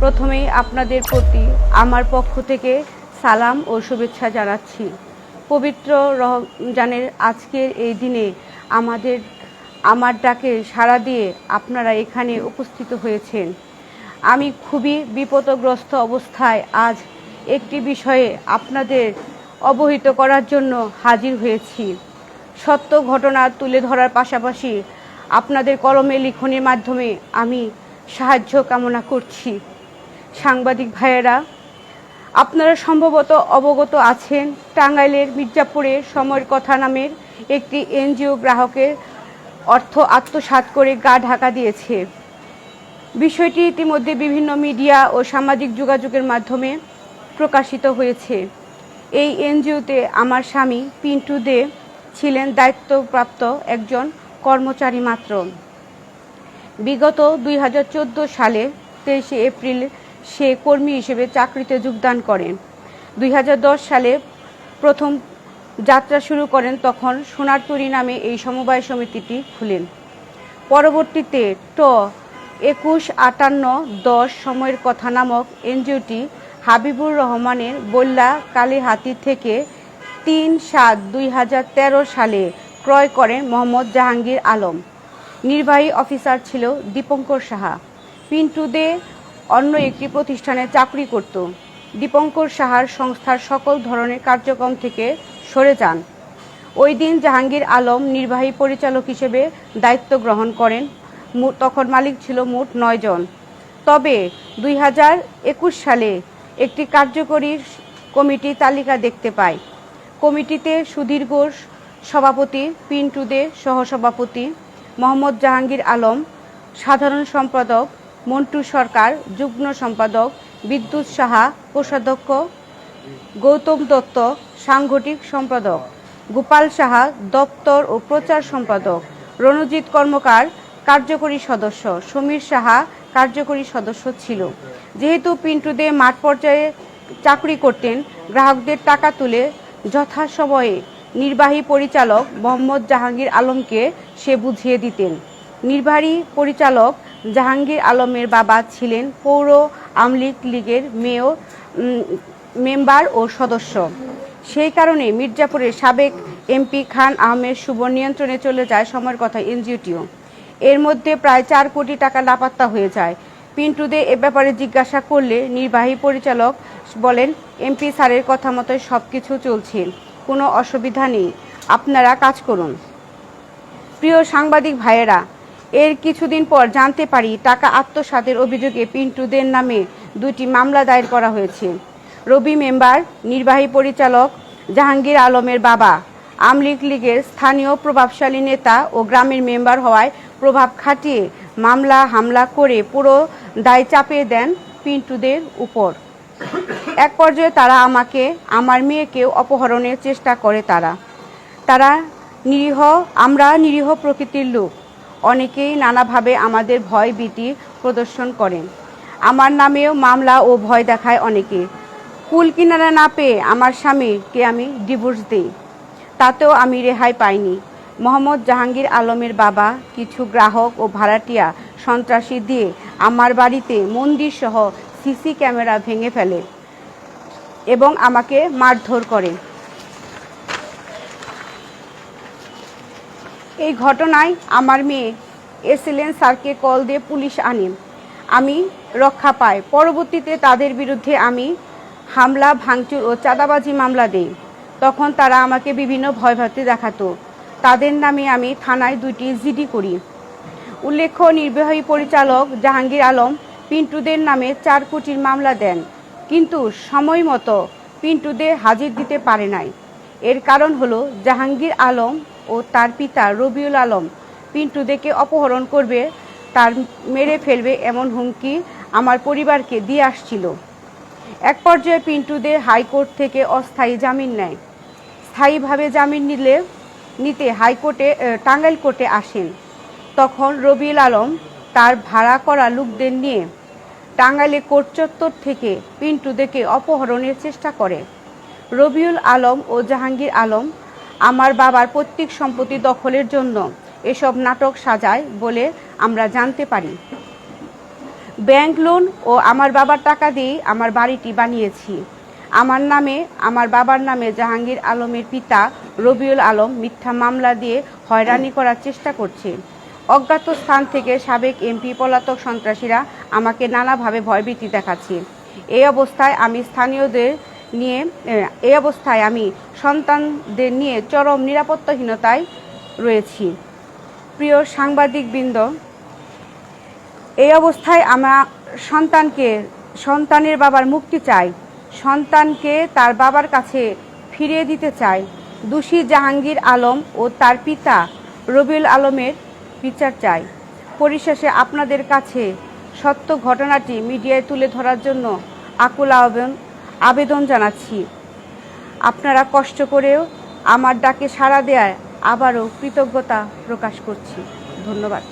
প্রথমেই আপনাদের প্রতি আমার পক্ষ থেকে সালাম ও শুভেচ্ছা জানাচ্ছি। পবিত্র রমজানের আজকের এই দিনে আমাদের, আমার ডাকে সাড়া দিয়ে আপনারা এখানে উপস্থিত হয়েছেন। আমি খুবই বিপদগ্রস্ত অবস্থায় আজ একটি বিষয়ে আপনাদের অবহিত করার জন্য হাজির হয়েছি। সত্য ঘটনা তুলে ধরার পাশাপাশি আপনাদের কলমে লিখনের মাধ্যমে আমি সাহায্য কামনা করছি। সাংবাদিক ভাইয়েরা, আপনারা সম্ভবত অবগত আছেন টাঙ্গাইলের মির্জাপুরে সময়ের কথা নামের একটি এনজিও গ্রাহকের অর্থ আত্মসাৎ করে গা ঢাকা দিয়েছে। বিষয়টি ইতিমধ্যে বিভিন্ন মিডিয়া ও সামাজিক যোগাযোগের মাধ্যমে প্রকাশিত হয়েছে। এই এনজিওতে আমার স্বামী পিন্টু দে ছিলেন দায়িত্বপ্রাপ্ত একজন কর্মচারী মাত্র। বিগত দুই হাজার চোদ্দ সালে তেইশে এপ্রিল সে কর্মী হিসেবে চাকরিতে যোগদান করেন দুই হাজার দশ সালে প্রথম যাত্রা শুরু করেন তখন সোনারতরী নামে এই সমবায় সমিতিটি খুলেন। পরবর্তীতে ট একুশ আটান্ন দশ সময়ের কথা নামক এনজিওটি হাবিবুর রহমানের বল্লা কালীহাতি থেকে তিন সাত দুই সালে ক্রয় করেন মোহাম্মদ জাহাঙ্গীর আলম। নির্বাহী অফিসার ছিল দীপঙ্কর সাহা। পিন্টু দে অন্য একটি প্রতিষ্ঠানে চাকরি করত। দীপঙ্কর সাহার সংস্থার সকল ধরনের কার্যক্রম থেকে সরে যান। ওই দিন জাহাঙ্গীর আলম নির্বাহী পরিচালক হিসেবে দায়িত্ব গ্রহণ করেন। তখন মালিক ছিল মোট নয় জন। তবে দুই হাজার একুশ সালে একটি কার্যকরী কমিটি তালিকা দেখতে পাই। কমিটিতে সুধীর ঘোষ সভাপতি পিন্টু দে সহসভাপতি মোহাম্মদ জাহাঙ্গীর আলম, সাধারণ সম্পাদক মন্টু সরকার, যুগ্ম সম্পাদক বিদ্যুৎ সাহা, কোষাধ্যক্ষ গৌতম দত্ত, সাংগঠনিক সম্পাদক গোপাল সাহা, দপ্তর ও প্রচার সম্পাদক রণজিৎ কর্মকার, কার্যকরী সদস্য সমীর সাহা, কার্যকরী সদস্য ছিল। যেহেতু পিন্টু দে মাঠ পর্যায়ে চাকরি করতেন, গ্রাহকদের টাকা তুলে যথাসময়ে নির্বাহী পরিচালক মোহাম্মদ জাহাঙ্গীর আলমকে সে বুঝিয়ে দিতেন। নির্বাহী পরিচালক জাহাঙ্গীর আলমের বাবা ছিলেন পৌর আমলিগ লীগের মেয়র মেম্বার ও সদস্য। সেই কারণে মির্জাপুরের সাবেক এমপি খান আহমেদ শুভ নিয়ন্ত্রণে চলে যায় সময়ের কথা এনজিওটিও। এর মধ্যে প্রায় চার কোটি টাকা লাপাত্তা হয়ে যায়। পিন্টুদে এ ব্যাপারে জিজ্ঞাসা করলে নির্বাহী পরিচালক বলেন, এমপি স্যারের কথা মতোই সব কিছু চলছে। কোনো অসুবিধা নেই। আপনারা কাজ করুন। প্রিয় সাংবাদিক ভাইয়েরা, এর কিছুদিন পর জানতে পারি টাকা আত্মসাতের অভিযোগে পিন্টুদের নামে দুটি মামলা দায়ের করা হয়েছে। রবি মেম্বার, নির্বাহী পরিচালক, জাহাঙ্গীর আলমের বাবা আমলিগ লীগের স্থানীয় প্রভাবশালী নেতা ও গ্রামের মেম্বার হওয়ায় প্রভাব খাটিয়ে মামলা হামলা করে পুরো দায় চাপিয়ে দেন পিন্টুদের উপর। এক পর্যায়ে তারা আমাকে, আমার মেয়েকেও অপহরণের চেষ্টা করে তারা। তারা নিরীহ, আমরা নিরীহ প্রকৃতির লোক। অনেকেই নানাভাবে আমাদের ভয় ভীতি প্রদর্শন করেন। আমার নামেও মামলা ও ভয় দেখায় অনেকে। কুল কিনারা না পেয়ে আমার স্বামীকে আমি ডিভোর্স দিই। তাতেও আমি রেহাই পাইনি। মোহাম্মদ জাহাঙ্গীর আলমের বাবা, কিছু গ্রাহক ও ভাড়াটিয়া সন্ত্রাসী দিয়ে আমার বাড়িতে মন্দিরসহ সিসি ক্যামেরা ভেঙে ফেলে। এবং আমাকে মারধর করে। এই ঘটনায় আমার মেয়ে এসএলএন স্যারকে কল দিয়ে পুলিশ আনে। আমি রক্ষা পাই। পরবর্তীতে তাদের বিরুদ্ধে আমি হামলা, ভাঙচুর ও চাঁদাবাজি মামলা দেই। তখন তারা আমাকে বিভিন্ন ভয়ভীতি দেখাতো। তাদের নামে আমি থানায় দুইটি জিডি করি। উল্লেখ্য, নির্বাহী পরিচালক জাহাঙ্গীর আলম পিন্টুদের নামে চার কোটির মামলা দেন। কিন্তু সময় মতো পিন্টুদের হাজির দিতে পারে নাই। এর কারণ হলো জাহাঙ্গীর আলম ও তার পিতা রবিউল আলম পিন্টুদেরকে অপহরণ করবে, তার মেরে ফেলবে এমন হুমকি আমার পরিবারকে দিয়ে আসছিল। এক পর্যায়ে পিন্টুদের হাইকোর্ট থেকে অস্থায়ী জামিন নেয়। স্থায়ীভাবে জামিন নিলে, নিতে হাইকোর্টে টাঙ্গাইল কোর্টে আসেন। তখন রবিউল আলম তার ভাড়া করা লোকদের নিয়ে টাঙ্গাইলে কোর্ট চত্বর থেকে পিন্টুদেরকে অপহরণের চেষ্টা করে। রবিউল আলম ও জাহাঙ্গীর আলম, আমার বাবার পৈতৃক সম্পত্তি দখলের জন্য এসব নাটক সাজায় বলে আমরা জানতে পারি। ব্যাংক লোন ও আমার বাবার টাকা দিয়েই আমার বাড়িটি বানিয়েছি। আমার নামে, আমার বাবার নামে জাহাঙ্গীর আলমের পিতা রবিউল আলম মিথ্যা মামলা দিয়ে হয়রানি করার চেষ্টা করছে। অজ্ঞাত স্থান থেকে সাবেক এমপি পলাতক সন্ত্রাসীরা আমাকে নানাভাবে ভয়ভীতি দেখাচ্ছে। এই অবস্থায় আমি স্থানীয়দের নিয়ে এই অবস্থায় আমি সন্তানদের নিয়ে চরম নিরাপত্তাহীনতায় রয়েছি। প্রিয় সাংবাদিকবৃন্দ এই অবস্থায় আমার সন্তানকে, সন্তানের বাবার মুক্তি চাই, সন্তানকে তার বাবার কাছে ফিরিয়ে দিতে চাই। দোষী জাহাঙ্গীর আলম ও তার পিতা রবিউল আলমের বিচার চাই। পরিশেষে আপনাদের কাছে সত্য ঘটনাটি মিডিয়ায় তুলে ধরার জন্য আকুল আবেদন আবেদন জানাচ্ছি। আপনারা কষ্ট করেও আমার ডাকে সাড়া দেয় আবারও কৃতজ্ঞতা প্রকাশ করছি। ধন্যবাদ।